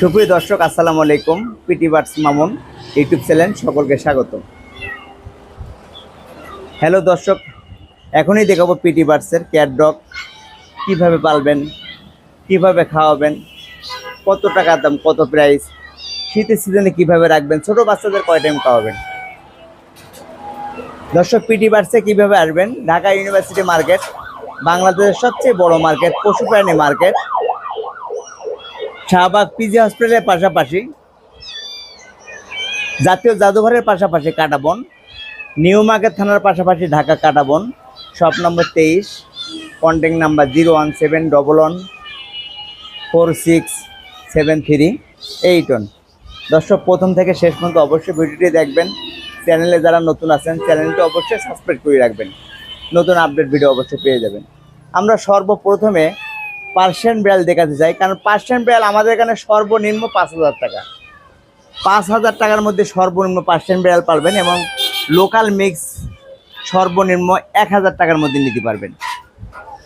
সুপ্রিয় দর্শক, আসসালামু আলাইকুম। PT birds Mamun YouTube channel সকলকে স্বাগত। হ্যালো দর্শক, এখনই দেখাবো পিটি বার্ডসের ক্যাট ডগ কীভাবে পালবেন, কীভাবে খাওয়াবেন, কত টাকার দাম, কত প্রাইস শীতের সিজনে কীভাবে রাখবেন, ছোট বাচ্চাদের কয় টাইম খাওয়াবেন। দর্শক পিটি বার্ডসে কীভাবে আসবেন, ঢাকা ইউনিভার্সিটি মার্কেট বাংলাদেশের সবচেয়ে বড় মার্কেট পশু প্রাণী মার্কেট শাহবাগ পিজি হসপিটালের পাশাপাশি জাতীয় জাদুঘরের পাশাপাশি কাটাবন নিউ মার্কেট থানার পাশাপাশি ঢাকা কাটাবন শপ নম্বর তেইশ, contact number zero one seven double one four six seven three eight one. দর্শক, প্রথম থেকে শেষ পর্যন্ত অবশ্যই ভিডিওটি দেখবেন। চ্যানেলে যারা নতুন আছেন, চ্যানেলটি অবশ্যই সাবস্ক্রাইব করে রাখবেন। নতুন আপডেট ভিডিও অবশ্যই পেয়ে যাবেন। আমরা সর্বপ্রথমে পার্সিয়ান বিড়াল দেখাতে চাই, কারণ পার্সিয়ান বিড়াল আমাদের এখানে সর্বনিম্ন পাঁচ হাজার টাকা। পাঁচ হাজার টাকার মধ্যে সর্বনিম্ন পার্সিয়ান বিড়াল পারবেন এবং লোকাল মিক্স সর্বনিম্ন এক হাজার টাকার মধ্যে নিতে পারবেন।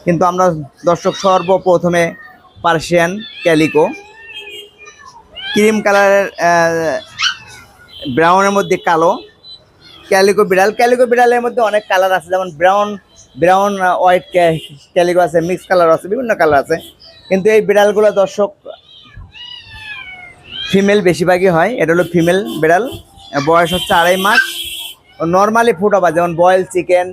কিন্তু আমরা দর্শক সর্বপ্রথমে পার্সিয়ান ক্যালিকো। ক্রিম কালারের ব্রাউনের মধ্যে কালো। ক্যালিকো বিড়াল, ক্যালিকো বিড়ালের মধ্যে অনেক কালার আছে, যেমন ব্রাউন ব্রাউন হোয়াইট ক্যালিকো আছে মিক্স কালার আছে, বিভিন্ন কালার আছে। কিন্তু এই বিড়ালগুলো দর্শক ফিমেল বেশিরভাগই হয়। এটা হলো ফিমেল বিড়াল। বয়স হচ্ছে আড়াই মাস। নর্মালি ফুড আবার যেমন বয়েল চিকেন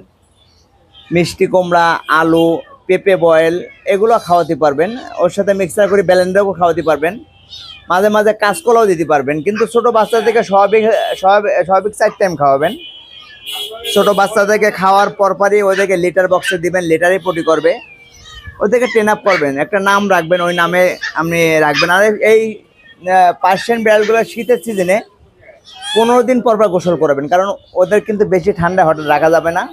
মিষ্টি কুমড়া, আলু, পেঁপে বয়েল এগুলো খাওয়াতে পারবেন। ওর সাথে মিক্সার করে ব্যালেন্ডারও খাওয়াতে পারবেন। মাঝে মাঝে কাঁচকলাও দিতে পারবেন। কিন্তু ছোট বাচ্চা থেকে স্বাভাবিক স্বাভাবিক স্বাভাবিক চার টাইম খাওয়াবেন। ছোট বাচ্চাদেরকে খাওয়ার পরপরই ওদেরকে লিটার বক্সে দিবেন লিটারে পটি করবে। ওদেরকে ট্রেন আপ করবেন। একটা নাম রাখবেন, ওই নামে আপনি রাখবেন। আর এই পার্সিয়ান বিড়ালগুলো শীতের সিজনে পনেরো দিন পর পর গোসল করবেন। কারণ ওদের কিন্তু বেশি ঠান্ডা হঠাৎ রাখা যাবে না।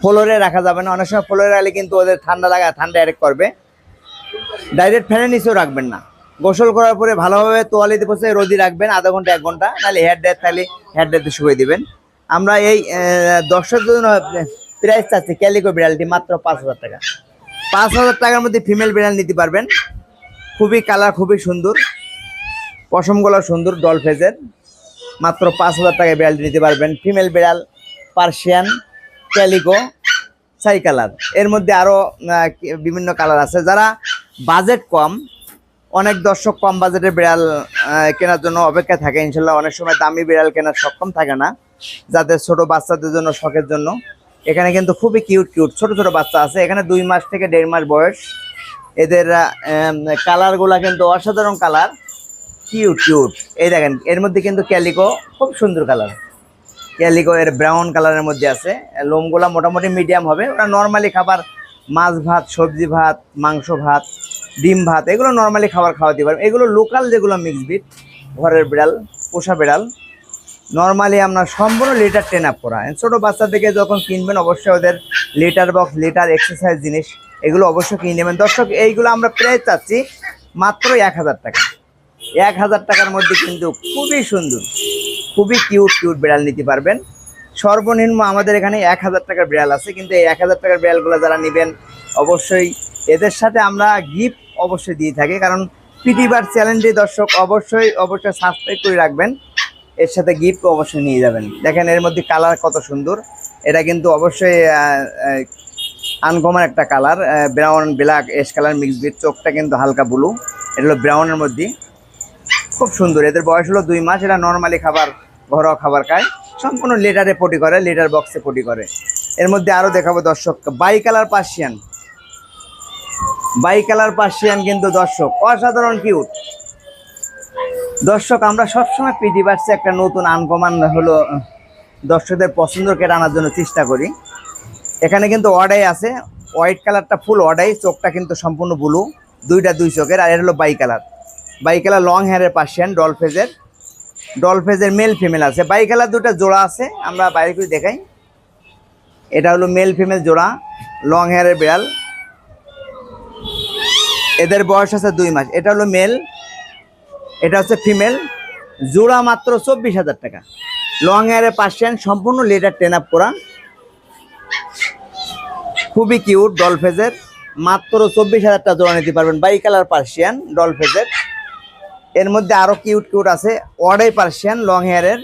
ফ্লোরে রাখা যাবে না। অনেক সময় ফ্লোরে রাখলে কিন্তু ওদের ঠান্ডা লাগা, ঠান্ডা অ্যারেক্ট করবে। ডাইরেক্ট ফ্যানের নিচেও রাখবেন না। গোসল করার পরে ভালোভাবে তোয়ালিতে বসে রোদি রাখবেন, আধা ঘণ্টা, এক ঘণ্টা। নাহলে হেয়ার ড্রায়ার থাকলে হেয়ার ড্রায়ারতে শুয়ে দিবেন। আমরা এই দর্শক জন্য প্রাইস চাচ্ছি ক্যালিকো বিড়ালটি মাত্র পাঁচ হাজার টাকা। পাঁচ হাজার টাকার মধ্যে ফিমেল বিড়াল নিতে পারবেন। খুবই কালার খুবই সুন্দর। পশমগুলো সুন্দর ডল ফেজের মাত্র পাঁচ হাজার টাকায় বিড়ালটি নিতে পারবেন। ফিমেল বিড়াল পার্সিয়ান ক্যালিকো ছাই কালারের মধ্যে আরও বিভিন্ন কালার আছে। যারা বাজেট কম, অনেক দর্শক কম বাজেটের বিড়াল কেনার জন্য অপেক্ষা থাকে। ইনশাল্লাহ অনেক সময় দামি বিড়াল কেনার সক্ষম থাকে না। যাদের ছোট বাচ্চাদের জন্য, শখের জন্য। এখানে কিন্তু খুবই কিউট কিউট ছোট ছোট বাচ্চা আছে। এখানে দুই মাস থেকে দেড় মাস বয়স। এদের কালারগুলা কিন্তু অসাধারণ কালার কিউট কিউট এই দেখেন, এর মধ্যে কিন্তু ক্যালিকো খুব সুন্দর কালার ক্যালিকো এর ব্রাউন কালারের মধ্যে আছে। লোমগুলা মোটামুটি মিডিয়াম হবে। ওরা নর্মালি খাবার মাছ ভাত, সবজি ভাত, মাংস ভাত, ডিম ভাত, এগুলো নর্মালি খাবার খাওয়াতে পারবেন এগুলো লোকাল যেগুলো মিক্স বিট ঘরের বিড়াল, পোষা বিড়াল নর্মালি আপনার সম্পূর্ণ লিটার ট্রেন আপ করা। ছোটো বাচ্চা থেকে যখন কিনবেন, অবশ্যই ওদের লিটার বক্স লিটার এক্সারসাইজ জিনিস, এগুলো অবশ্যই কিনে নেবেন। দর্শক, এইগুলো আমরা প্রায় চাচ্ছি মাত্র এক হাজার টাকা। এক হাজার টাকার মধ্যে কিন্তু খুবই সুন্দর, খুবই কিউট কিউট বিড়াল নিতে পারবেন। সর্বনিম্ন আমাদের এখানে এক হাজার টাকার বিড়াল আছে, কিন্তু এই এক হাজার টাকার বিড়ালগুলো যারা নেবেন, অবশ্যই এদের সাথে আমরা গিফট অবশ্যই দিয়ে থাকি। কারণ পিটিবার চ্যানেলটি দর্শক, অবশ্যই অবশ্যই সাবস্ক্রাইব করে রাখবেন। এর সাথে গিফট অবশ্যই নিয়ে যাবেন। দেখেন এর মধ্যে কালার কত সুন্দর। এটা কিন্তু অবশ্যই আনকমন একটা colour brown black ash colour mix bit চোখটা কিন্তু হালকা ব্লু এটা হলো ব্রাউনের মধ্যে। খুব সুন্দর। এদের বয়স হলো দুই মাস। এরা নর্মালি খাবার, ঘরোয়া খাবার খায়। সম্পূর্ণ লেটারে পটি করে লেটার বক্সে পটি করে। এর মধ্যে আরও দেখাবো দর্শক bicolour Persian bicolour Persian কিন্তু দর্শক, অসাধারণ কিউট দর্শক, আমরা সবসময় পিটি বার্সে একটা নতুন আনকমান হলো দর্শকদের পছন্দ কেটে আনার জন্য চেষ্টা করি। এখানে কিন্তু অর্ডাই আছে, হোয়াইট কালারটা ফুল অর্ডাই চোখটা কিন্তু সম্পূর্ণ ব্লু, দুইটা দুই চোখের, আর এটা হলো bi colour. Bi colour long হেয়ারের Persian doll ফেজের ডল ফেজের মেল ফিমেল আছে। বাই কালার দুটা জোড়া আছে, আমরা বাইরে করে দেখাই। এটা হলো মেল ফিমেল জোড়া, লং হেয়ারের বিড়াল। এদের বয়স আছে দুই মাস। এটা হলো মেল এটা হচ্ছে ফিমেল। জোড়া মাত্র চব্বিশ হাজার টাকা। লং হেয়ারের পার্সিয়ান, সম্পূর্ণ লেটার টেন আপ করা। খুবই কিউট ডলফেজের মাত্র চব্বিশ হাজার টাকা জোড়া নিতে পারবেন বাই কালার পার্সিয়ান ডলফেজের এর। মধ্যে আরও কিউট কিউট আছে। অডাই পার্সিয়ান লং হেয়ারের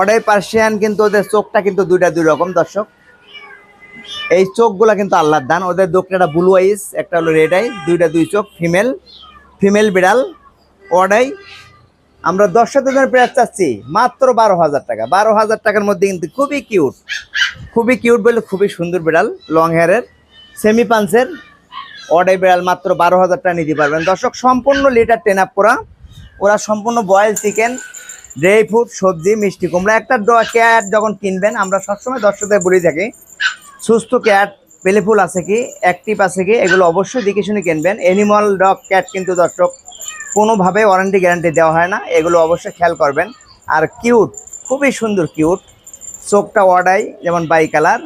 অডাই পার্সিয়ান কিন্তু ওদের চোখটা কিন্তু দুইটা দুই রকম, দর্শক। এই চোখগুলো কিন্তু আল্লাহর দান। ওদের দোকটা ব্লু আইস একটা হলো রেড আই দুইটা দুই চোখ ফিমেল ফিমেল বিড়াল। অডাই আমরা দর্শক জনের প্রাইস চাচ্ছি মাত্র বারো হাজার টাকা। বারো হাজার টাকার মধ্যে কিন্তু খুবই কিউট। খুবই কিউট বলে খুবই সুন্দর বিড়াল লং হেয়ারের সেমি পাঞ্চের অডাই বিড়াল মাত্র বারো হাজার টাকা নিতে পারবেন। দর্শক, সম্পূর্ণ লিটার টেন আপ করা। ওরা সম্পূর্ণ বয়েল চিকেন ড্রাই ফ্রুট সবজি, মিষ্টি কুমড়া। একটা ক্যাট যখন কিনবেন, আমরা সবসময় দর্শকদের বলে থাকি, সুস্থ ক্যাট পেলেফুল আছে কি অ্যাক্টিভ আছে কি, এগুলো অবশ্যই দেখে শুনে কিনবেন। অ্যানিমাল ডগ ক্যাট কিন্তু দর্শক কোনোভাবে ওয়ারেন্টি গ্যারান্টি দেওয়া হয় না। এগুলো অবশ্যই খেয়াল করবেন। আর কিউট খুবই সুন্দর কিউট চোখটা ওয়াডাই, যেমন বাই কালার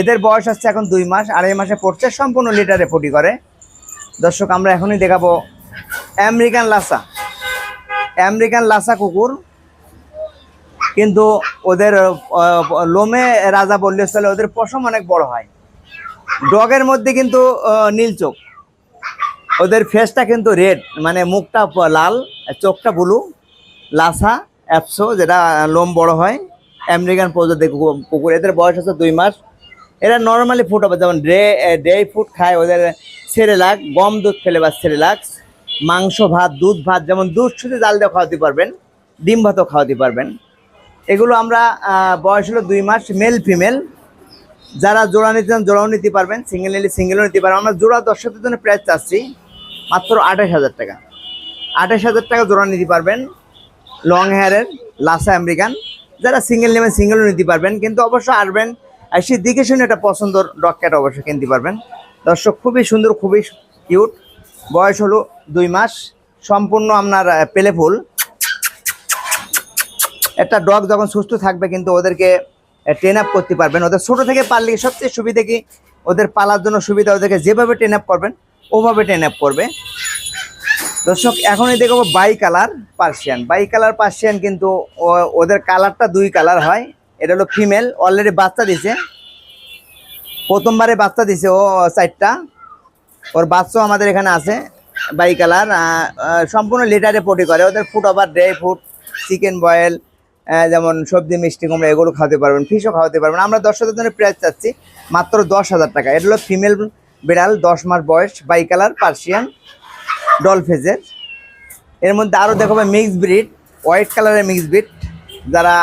এদের বয়স হচ্ছে এখন দুই মাস আড়াই মাসে পড়ছে সম্পূর্ণ লিটারে পটি করে। দর্শক, আমরা এখনই দেখাবো আমেরিকান লাসা। আমেরিকান লাসা কুকুর। কিন্তু ওদের লোমে রাজা বললে ওদের পশম অনেক বড় হয়। ডগের মধ্যে কিন্তু নীল চোখ। ওদের ফেসটা কিন্তু রেড মানে মুখটা লাল, চোখটা ব্লু লাসা অ্যাপসো যেটা লোম বড় হয় আমেরিকান প্রজাতি কুকুর। এদের বয়স হচ্ছে দুই মাস। এরা নর্মালি ফুড হবে, যেমন ড্রে ড্রাই ফুড খায় ওদের সেরেলাক, গম দুধ ফেলে বা সেরেলাক, মাংস, ভাত, দুধ, ভাত, যেমন দুধ শুধু জাল দিয়ে খাওয়াতে পারবেন, ডিম ভাতও খাওয়াতে পারবেন। এগুলো আমরা বয়স হলো দুই মাস মেল ফিমেল যারা জোড়া নিতে চান জোড়াও নিতে পারবেন সিঙ্গেল নিলে সিঙ্গেলও নিতে পারবেন। আমরা জোড়া দর্শকদের জন্য প্রাইস চাচ্ছি মাত্র আঠাশ হাজার টাকা। আঠাশ হাজার টাকা জোড়া নিতে পারবেন লং হেয়ারের লাসা আমেরিকান যারা সিঙ্গেল নেবেন সিঙ্গেলও নিতে পারবেন, কিন্তু অবশ্যই আসবেন এসে দেখে শুনে একটা পছন্দর ডগ ক্যাট অবশ্যই কিনতে পারবেন। দর্শক, খুবই সুন্দর, খুবই কিউট বয়স হলো দুই মাস, সম্পূর্ণ আপনার পেলে ফুল। একটা ডগ যখন সুস্থ থাকবে, কিন্তু ওদেরকে ট্রেন আপ করতে পারবেন। ওদের ছোটো থেকে পারলে সবচেয়ে সুবিধা কি? ওদের পালার জন্য সুবিধা, ওদেরকে যেভাবে ট্রেন আপ করবেন ওভাবে ট্রেন আপ করবে। দর্শক, এখনই দেখব bicolour Persian bicolour Persian কিন্তু ওদের কালারটা দুই কালার হয়। এটা হলো ফিমেল অলরেডি বাচ্চা দিছে। প্রথমবারে বাচ্চা দিছে ও চারটা। ওর বাচ্চাও আমাদের এখানে আছে বাই কালার সম্পূর্ণ লিটারে পটি করে। ওদের food over dry food chicken boil যেমন সবজি, মিষ্টি, কুমড়া, এগুলো খাওয়াতে পারবেন ফিশও খাওয়াতে পারবেন। আমরা দর্শকদের জন্য প্রাইস চাচ্ছি, মাত্র দশ হাজার টাকা। এটা হলো ফিমেল বিড়াল, দশ মাস বয়স, বাই কালার, পার্সিয়ান ডলফেজের এর মধ্যে আরও দেখাবো মিক্স ব্রিড হোয়াইট কালারের মিক্স ব্রিড যারা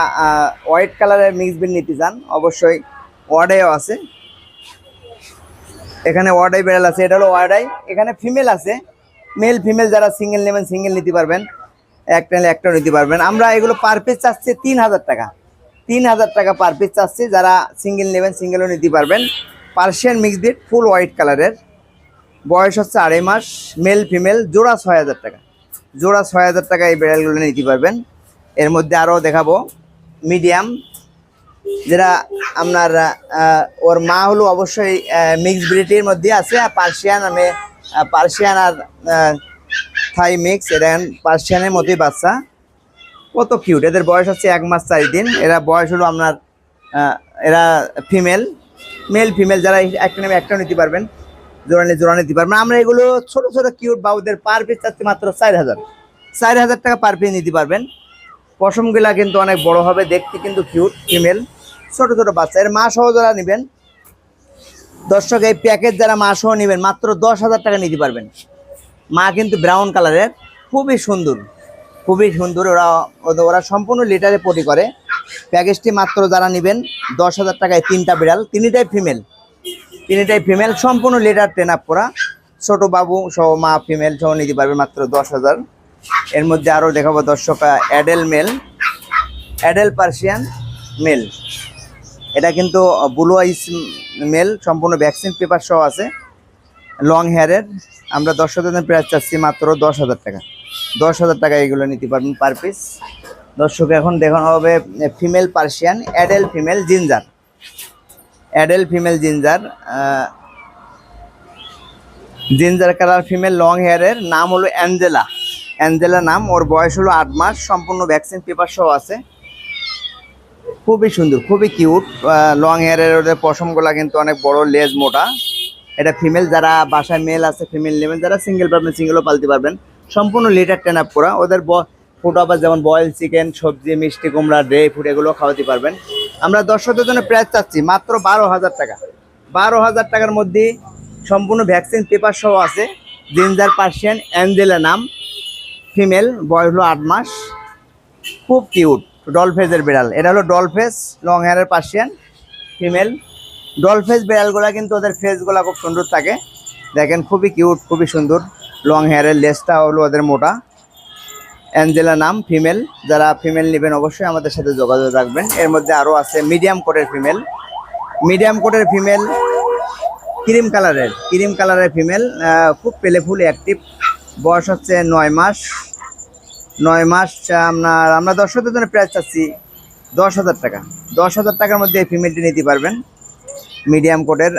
হোয়াইট কালারের মিক্স ব্রিড নিতে চান, অবশ্যই ওয়ার্ডেও আছে। এখানে ওয়ার্ডাই বিড়াল আছে, এটা হলো ওয়ার্ডাই। এখানে ফিমেল আছে মেল ফিমেল যারা সিঙ্গেল নেবেন সিঙ্গেল নিতে পারবেন। একটা নিলে একটা নিতে পারবেন। আমরা এগুলো পার পিস চাচ্ছি তিন হাজার টাকা। তিন হাজার টাকা পার পিস চাচ্ছি, যারা সিঙ্গেল নেবেন সিঙ্গেলও নিতে পারবেন। Persian mix breed full white কালারের বয়স হচ্ছে আড়াই মাস মেল ফিমেল জোড়া ছয় হাজার টাকা। জোড়া ছয় হাজার টাকা এই বিড়ালগুলো নিতে পারবেন। এর মধ্যে আরও দেখাবো। মিডিয়াম যেটা আপনার ওর মা হলো অবশ্যই মিক্স ব্রিটির মধ্যে আছে। আর পার্সিয়ান, আমি পার্সিয়ান আর থাই মিক্স এটা পার্সিয়ানের মতোই বাচ্চা। কত কিউট এদের বয়স হচ্ছে এক মাস চার দিন। এরা বয়স হলো আপনার এরা ফিমেল মেল, ফিমেল যারা একটা নেবে একটা নিতে পারবেন। জোড়া নিয়ে জোড়া নিতে পারবেন। আমরা এগুলো ছোট ছোট কিউট বা ওদের পার পিস চাচ্ছি মাত্র চার হাজার। চার হাজার টাকা পার পিস নিতে পারবেন। পশমগুলা কিন্তু অনেক বড় হবে, দেখতে কিন্তু কিউট ফিমেল ছোট ছোট বাচ্চা। এর মা সহ যারা নেবেন, দর্শক, এই প্যাকেজ যারা মা সহ নেবেন, মাত্র দশ হাজার টাকা নিতে পারবেন। মা কিন্তু ব্রাউন কালারের খুবই সুন্দর। খুবই সুন্দর। ওরা ওরা সম্পূর্ণ লিটারে পটি করে। প্যাকেজটি মাত্র যারা নেবেন, দশ হাজার টাকায় তিনটা বিড়াল, তিনটাই ফিমেল তিনটাই ফিমেল সম্পূর্ণ লেটার ট্রেন আপ করা। ছোটো বাবু সহ মা ফিমেল সহ নিতে পারবে মাত্র দশ হাজার। এর মধ্যে আরও দেখাবো দর্শক adult male adult Persian male এটা কিন্তু ব্লু আইস মেল সম্পূর্ণ ভ্যাকসিন পেপার সহ আছে। লং হেয়ারের আমরা দর্শকদের প্রাইস চাচ্ছি মাত্র দশ হাজার টাকা। দশ হাজার টাকা এগুলো নিতে পারবেন পার পিস দর্শক, এখন দেখানো হবে female Persian adult female ginger adult female ginger ginger colour female long হেয়ারের নাম হলো অ্যাঞ্জেলা অ্যাঞ্জেলা নাম, ওর বয়স হলো আট মাস, সম্পূর্ণ ভ্যাকসিন পেপার সহ আছে। খুবই সুন্দর, খুবই কিউট লং হেয়ারের ওদের পশমগুলা কিন্তু অনেক বড় লেজ মোটা। এটা ফিমেল যারা বাসায় মেল আছে ফিমেল নেবেন যারা সিঙ্গেল পাবেন সিঙ্গেলও পালতে পারবেন, সম্পূর্ণ লিটার টেন আপ করা। ওদের ফুড আবার যেমন বয়েল চিকেন সবজি, মিষ্টি, কুমড়া ড্রাই ফুড এগুলো খাওয়াতে পারবেন। আমরা দর্শকদের জন্য প্রাইস চাচ্ছি মাত্র বারো হাজার টাকা। বারো হাজার টাকার মধ্যে সম্পূর্ণ ভ্যাকসিন পেপার সহ আছে। জিঞ্জার পার্সিয়ান অ্যাঞ্জেলা নাম। ফিমেল বয়স হলো আট মাস। খুব কিউট ডলফেজের বিড়াল। এটা হলো ডলফেজ লং হেয়ারের পার্সিয়ান ফিমেল ডলফেজ বিড়ালগুলো কিন্তু ওদের ফেসগুলো খুব সুন্দর থাকে। দেখেন, খুবই কিউট খুবই সুন্দর। লং হেয়ারের লেসটা হলো ওদের মোটা। অ্যাঞ্জেলা নাম, ফিমেল। যারা ফিমেল নেবেন অবশ্যই আমাদের সাথে যোগাযোগ রাখবেন। এর মধ্যে আরও আছে মিডিয়াম কোটের ফিমেল। মিডিয়াম কোটের ফিমেল ক্রিম কালারের ক্রিম কালারের ফিমেল খুব পেলেফুল অ্যাক্টিভ বয়স হচ্ছে নয় মাস। নয় মাস, আপনার, আমরা দশ হাজার জন্য প্রাইস চাচ্ছি দশ হাজার টাকা। দশ হাজার টাকার মধ্যে এই ফিমেলটি নিতে পারবেন। মিডিয়াম কোটের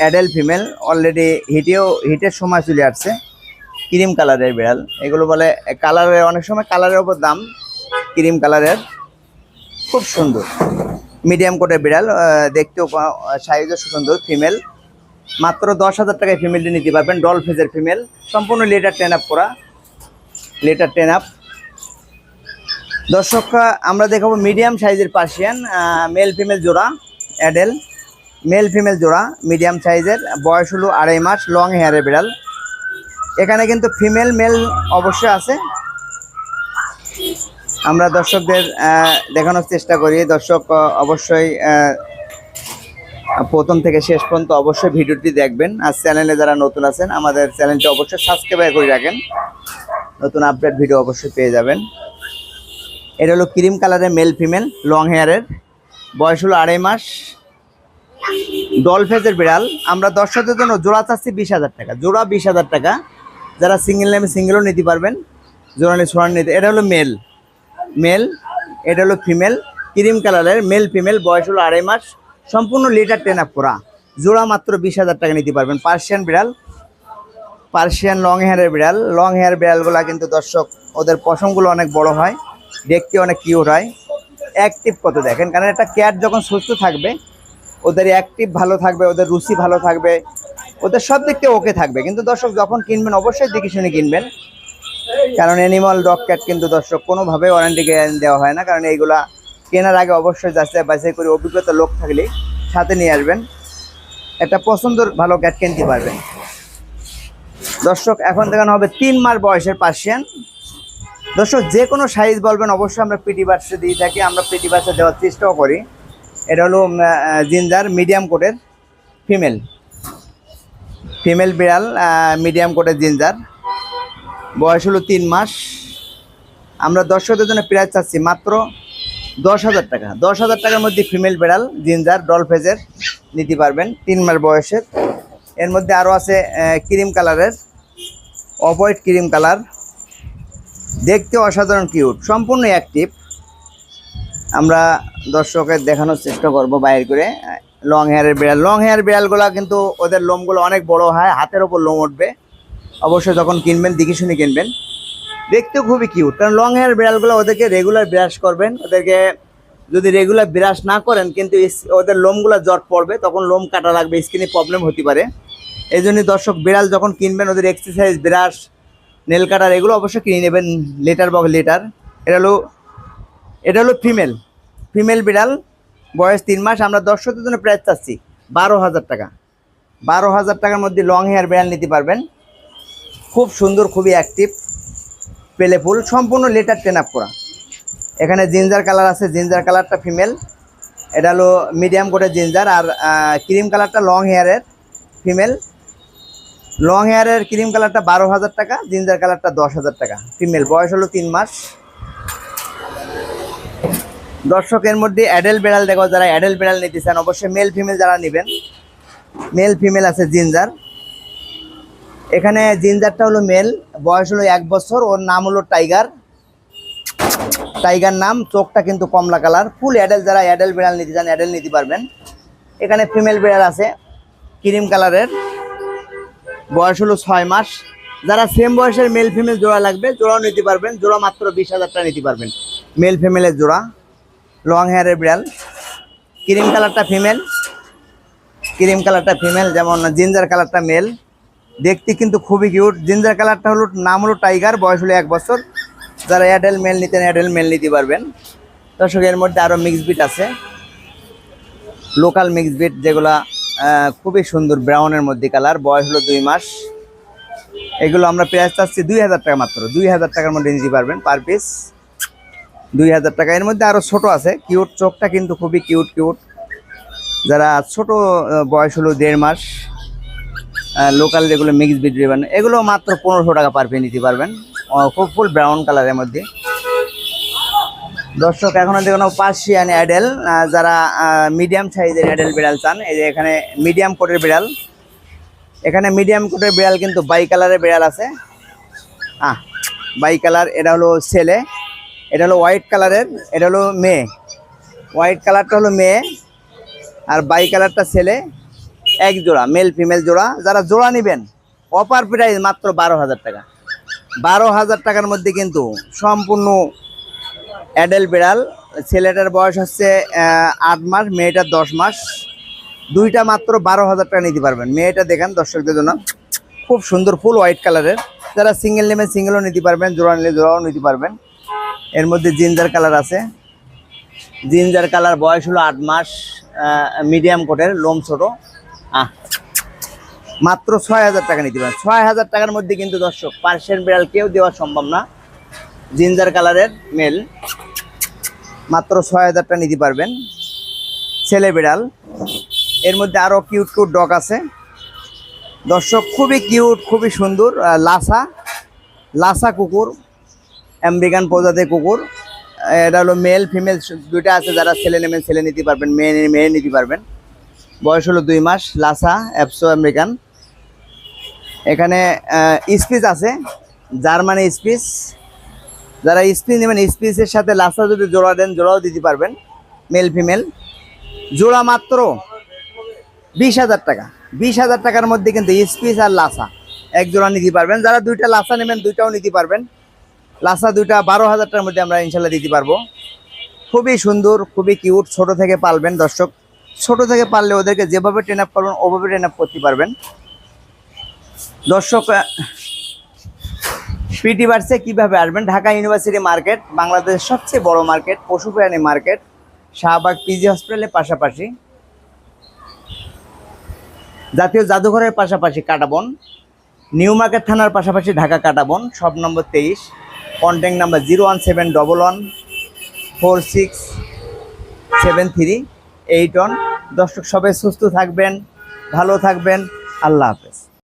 অ্যাডেল ফিমেল অলরেডি হিটেও হিটের সময় চলে আসছে। ক্রিম কালারের বিড়াল। এগুলো বলে কালারের অনেক সময় কালারের ওপর দাম, ক্রিম কালারের। খুব সুন্দর। মিডিয়াম কোটের বিড়াল দেখতেও সাইজও সুন্দর ফিমেল মাত্র দশ হাজার টাকায় ফিমেলটি নিতে পারবেন ডল ফেজের ফিমেল সম্পূর্ণ লেটার টেন আপ করা। লেটার টেন আপ দর্শক, আমরা দেখাবো মিডিয়াম সাইজের পার্সিয়ান মেল ফিমেল জোড়া অ্যাডেল মেল ফিমেল জোড়া মিডিয়াম সাইজের বয়স হলো আড়াই মাস লং হেয়ারের বিড়াল। এখানে কিন্তু ফিমেল মেল অবশ্যই আছে। আমরা দর্শকদের দেখানোর চেষ্টা করি। দর্শক অবশ্যই প্রথম থেকে শেষ পর্যন্ত অবশ্যই ভিডিওটি দেখবেন। আর চ্যানেলে যারা নতুন আছেন, আমাদের চ্যানেলটি অবশ্যই সাবস্ক্রাইব করে রাখেন। নতুন আপডেট ভিডিও অবশ্যই পেয়ে যাবেন। এটা হলো ক্রিম কালারের মেল ফিমেল, লং হেয়ারের। বয়স হলো আড়াই মাস। ডলফেজের বিড়াল। আমরা দর্শকদের জন্য জোড়া চাচ্ছি বিশ হাজার টাকা। জোড়া বিশ হাজার টাকা। যারা সিঙ্গেল নেমে সিঙ্গেলও নিতে পারবেন নিয়ে সোড়া নিতে, এটা হলো মেল মেল এটা হলো ফিমেল ক্রিম কালারের মেল ফিমেল বয়স হলো আড়াই মাস, সম্পূর্ণ লিটার টেন আপ করা। জোড়া মাত্র বিশ হাজার টাকা নিতে পারবেন পার্সিয়ান বিড়াল পার্সিয়ান লং হেয়ারের বিড়াল লং হেয়ার বিড়ালগুলা কিন্তু দর্শক, ওদের পশমগুলো অনেক বড় হয়, দেখতে অনেক কিউট হয়। অ্যাক্টিভ কত দেখেন, কারণ একটা ক্যাট যখন সুস্থ থাকবে, ওদের অ্যাক্টিভ ভালো থাকবে, ওদের রুচি ভালো থাকবে ওদের সব দিক থেকে ওকে থাকবে। কিন্তু দর্শক যখন কিনবেন, অবশ্যই দেখে শুনে কিনবেন। কারণ অ্যানিমাল ডগ ক্যাট কিন্তু দর্শক কোনোভাবে ওয়ারেন্টি গ্যারান্টি দেওয়া হয় না। কারণ এইগুলা কেনার আগে অবশ্যই যাচাই বাছাই করে অভিজ্ঞতা লোক থাকলে সাথে নিয়ে আসবেন। একটা পছন্দের ভালো ক্যাট কিনতে পারবেন। দর্শক, এখন দেখানো হবে তিন মাস বয়সের পার্সিয়ান দর্শক, যে কোনো সাইজ বলবেন, অবশ্যই আমরা পিটি বার্সে দিয়ে থাকি। আমরা পিটি বার্সে দেওয়ার চেষ্টাও করি। এটা হলো জিঞ্জার মিডিয়াম কোটের ফিমেল ফিমেল বিড়াল মিডিয়াম কোটের জিঞ্জার। বয়স হলো তিন মাস। আমরা দর্শকদের জন্য প্রাইস চাচ্ছি মাত্র দশ হাজার টাকা। দশ হাজার টাকার মধ্যে ফিমেল বিড়াল, জিঞ্জার, ডলফেজের নিতে পারবেন তিন মাস বয়সের। এর মধ্যে আরও আছে ক্রিম কালারের অফ ক্রিম কালার। দেখতে অসাধারণ কিউট সম্পূর্ণ অ্যাক্টিভ আমরা দর্শকের দেখানোর চেষ্টা করব বাইরে করে। লং হেয়ারের বিড়াল। লং হেয়ার বিড়ালগুলো কিন্তু ওদের লোমগুলো অনেক বড় হয়, হাতের ওপর লোম উঠবে। অবশ্যই যখন কিনবেন, দেখে শুনে কিনবেন। দেখতেও খুবই কিউট কারণ লং হেয়ার বিড়ালগুলো ওদেরকে রেগুলার ব্রাশ করবেন। ওদেরকে যদি রেগুলার ব্রাশ না করেন, কিন্তু ওদের লোমগুলো জট পড়বে, তখন লোম কাটা লাগবে স্কিনে প্রবলেম হতে পারে। এই জন্যই দর্শক, বিড়াল যখন কিনবেন, ওদের এক্সারসাইজ ব্রাশ নেল কাটার এগুলো অবশ্যই কিনে নেবেন লেটার বক্স লেটার এটা হলো এটা হলো ফিমেল ফিমেল বিড়াল। বয়স তিন মাস, আমরা দর্শকদের জন্য প্রাইস চাচ্ছি বারো হাজার টাকা। বারো হাজার টাকার মধ্যে লং হেয়ার বিড়াল নিতে পারবেন। খুব সুন্দর, খুবই অ্যাক্টিভ পেলেফুল সম্পূর্ণ লেটার টেন আপ করা। এখানে জিঞ্জার কালার আছে জিঞ্জার কালারটা ফিমেল এটা হলো মিডিয়াম কোটের জিঞ্জার আর ক্রিম কালারটা লং হেয়ারের ফিমেল লং হেয়ারের ক্রিম কালারটা বারো হাজার টাকা জিঞ্জার কালারটা দশ হাজার টাকা ফিমেল বয়স হলো তিন মাস। দর্শকের মধ্যে অ্যাডেল বেড়াল দেখো, যারা অ্যাডেল বেড়াল নিতে চান, অবশ্যই মেল ফিমেল যারা নেবেন। মেল ফিমেল আছে জিঞ্জার এখানে জিঞ্জারটা হলো মেল বয়স হলো এক বছর, ওর নাম হলো টাইগার। টাইগার নাম, চোখটা কিন্তু কমলা কালার। ফুল অ্যাডেল যারা অ্যাডেল বেড়াল নিতে চান, অ্যাডেল নিতে পারবেন। এখানে ফিমেল বিড়াল আছে, ক্রিম কালারের। বয়স হলো ছয় মাস। যারা সেম বয়সের মেল ফিমেল জোড়া লাগবে, জোড়াও নিতে পারবেন। জোড়া মাত্র বিশ হাজারটা নিতে পারবেন। মেল ফিমেলের জোড়া। লং হেয়ারের বিড়াল। ক্রিম কালারটা ফিমেল। ক্রিম কালারটা ফিমেল, যেমন জিঞ্জার কালারটা মেল। দেখতে কিন্তু খুবই কিউট। জিঞ্জার কালারটা হলো, নাম হলো টাইগার, বয়স হলো এক বছর। যারা অ্যাডেল মেল নিতেন অ্যাডেল মেল নিতে পারবেন। দর্শক, এর মধ্যে আরও মিক্স বিট আছে। লোকাল মিক্স বিট যেগুলা খুবই সুন্দর ব্রাউনের মধ্যে কালার বয়স হলো দুই মাস। এগুলো আমরা প্রাইস চাচ্ছি দুই হাজার টাকা মাত্র। দুই হাজার টাকার মধ্যে নিতে পারবেন পার পিস দুই হাজার টাকা। এর মধ্যে আরও ছোট আছে। কিউট চোখটা কিন্তু খুবই কিউট কিউট। যারা ছোট বয়স হলো দেড় মাস লোকাল যেগুলো মিক্স বিট রিবান এগুলো মাত্র পনেরোশো টাকা পার পিস নিতে পারবেন। খুব ফুল ব্রাউন কালারের মধ্যে। দর্শক, এখনও দেখুন পার্সিয়ান অ্যাডেল যারা মিডিয়াম সাইজের অ্যাডেল বিড়াল চান, এই যে এখানে মিডিয়াম কোটের বিড়াল। এখানে মিডিয়াম কোটের বিড়াল কিন্তু বাই কালারের বিড়াল আছে। আহ বাই কালার এটা হলো ছেলে। এটা হলো হোয়াইট কালারের এটা হলো মেয়ে। হোয়াইট কালারটা হলো মেয়ে আর বাই কালারটা ছেলে, এক জোড়া মেল ফিমেল জোড়া। যারা জোড়া নেবেন অপার প্রাইস মাত্র বারো হাজার টাকা। বারো হাজার টাকার মধ্যে কিন্তু সম্পূর্ণ অ্যাডেল বিড়াল। ছেলেটার বয়স হচ্ছে আট মাস, মেয়েটার দশ মাস। দুইটা মাত্র বারো হাজার টাকা নিতে পারবেন। মেয়েটা দেখেন দর্শকদের জন্য। খুব সুন্দর ফুল হোয়াইট কালারের যারা সিঙ্গেল নেবেন সিঙ্গেলও নিতে পারবেন, জোড়া নিলে জোড়াও নিতে পারবেন। এর মধ্যে জিঞ্জার কালার আছে। জিঞ্জার কালার বয়স হলো আট মাস মিডিয়াম কোটের, লোম ছোট। মাত্র ছয় হাজার টাকা নিতে পারেন। ছয় হাজার টাকার মধ্যে কিন্তু দর্শক, পার্সিয়ান বিড়াল কেউ দেওয়া সম্ভব না। জিঞ্জার কালারের মেল। মাত্র ছয় হাজার টাকা নিতে পারবেন। ছেলে বিড়াল। এর মধ্যে আরও কিউট কিউট ডগ আছে। দর্শক, খুবই কিউট খুবই সুন্দর লাসা। লাসা কুকুর। আমেরিকান প্রজাতির কুকুর। এটা হলো মেল ফিমেল দুইটা আছে, যারা ছেলে নেবেন, ছেলে নিতে পারবেন, মেয়ে মেয়ে নিতে পারবেন। বয়স হলো দুই মাস, লাসা অ্যাপসো আমেরিকান এখানে স্পিচ আছে, জার্মানি স্পিচ যারা স্পিচ নেবেন স্পিচের সাথে লাসা যদি জোড়া দেন, জোড়াও দিতে পারবেন মেল ফিমেল জোড়া মাত্র বিশ হাজার টাকা। বিশ হাজার টাকার মধ্যে কিন্তু স্পিচ আর লাসা, এক জোড়া নিতে পারবেন। যারা দুইটা লাসা নেবেন, দুইটাও নিতে পারবেন। লাসা দুইটা বারো হাজার টাকার মধ্যে আমরা ইনশাল্লাহ দিতে পারব। খুবই সুন্দর, খুবই কিউট ছোট থেকে পালবেন দর্শক। ছোট থেকে পারলে ওদেরকে যেভাবে ট্রেন আপ করবেন, ওভাবে ট্রেন আপ করতে পারবেন। দর্শক পিটি বার্সে কীভাবে আসবেন? ঢাকা ইউনিভার্সিটি মার্কেট বাংলাদেশের সবচেয়ে বড় মার্কেট পশু প্রাণী মার্কেট শাহবাগ পিজি হসপিটালের পাশাপাশি। জাতীয় জাদুঘরের পাশাপাশি কাটাবন। নিউ মার্কেট থানার পাশাপাশি ঢাকা কাটাবন, সব নম্বর তেইশ। Contact number zero one seven double one four six seven three eight one দর্শক সবাই সুস্থ থাকবেন, ভালো থাকবেন। আল্লাহ হাফেজ।